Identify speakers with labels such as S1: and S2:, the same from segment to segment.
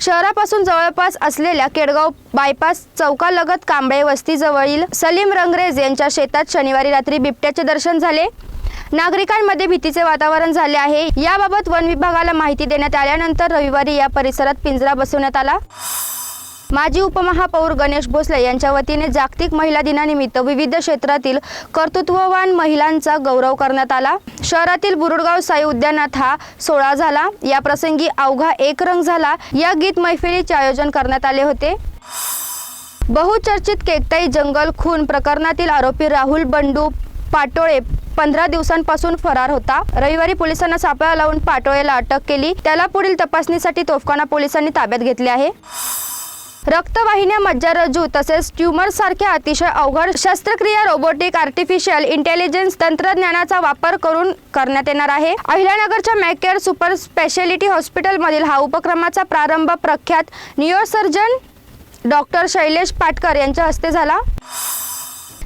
S1: शहरापासून जवळपास असलेल्या केडगाव बायपास चौकालगत कांबळे वस्तीजवळील सलीम रंगरेज यांच्या शेतात शनिवारी रात्री बिबट्याचे दर्शन झाले. नागरिकांमध्ये भीतीचे वातावरण झाले आहे. याबाबत वन विभागाला माहिती देण्यात आल्यानंतर रविवारी या परिसरात पिंजरा बसवण्यात आला. माजी उपमहापौर गणेश भोसले यांच्या वतीने जागतिक महिला दिनानिमित्त विविध क्षेत्रातील कर्तृत्ववान महिलांचा गौरव करण्यात आला. शहरातील बुरुडगाव साई उद्यानात हा सोहळा झाला. या प्रसंगी अवघा एक रंग झाला. या गीत मैफिलीचे आयोजन करण्यात आले होते. बहुचर्चित केकताई जंगल खून प्रकरणातील आरोपी राहुल बंडू पाटोळे पंधरा दिवसांपासून फरार होता. रविवारी पोलिसांना सापळा लावून पाटोळेला अटक केली. त्याला पुढील तपासणीसाठी तोफखाना पोलिसांनी ताब्यात घेतले आहे. रक्तवाहिन्या मज्जारज्जू तसेच ट्युमर सारख्या अतिशय अवघड शस्त्रक्रिया रोबोटिक आर्टिफिशियल इंटेलिजन्स तंत्रज्ञानाचा वापर करून करण्यात येणार आहे. अहिल्यानगरच्या मॅकेअर सुपर स्पेशालिटी हॉस्पिटलमधील हा उपक्रमाचा प्रारंभ प्रख्यात न्यूरोसर्जन डॉक्टर शैलेश पाटकर यांच्या हस्ते झाला.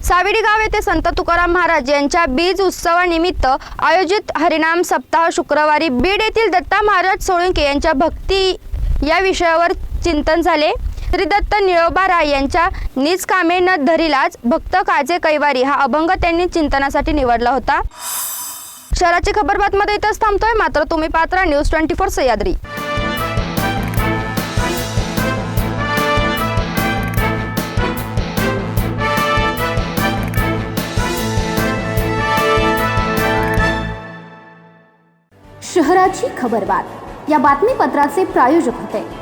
S1: सावेडीगाव येथे संत तुकाराम महाराज यांच्या बीज उत्सवानिमित्त आयोजित हरिनाम सप्ताह शुक्रवारी बीड येथील दत्ता महाराज सोळंके यांच्या भक्ती या विषयावर चिंतन झाले. श्रीदत्त निळोबा राय यांच्या निज कामे न धरीलाच भक्त काजे कैवारी हा अभंग त्यांनी चिंतनासाठी निवडला होता. शहराची खबरबातमध्ये इथंच थांबतोय. मात्र तुम्ही पात्र न्यूज ट्वेंटी फोर सह्याद्री.
S2: शहराची खबरबात या बातमीपत्राचे प्रायोजक होते.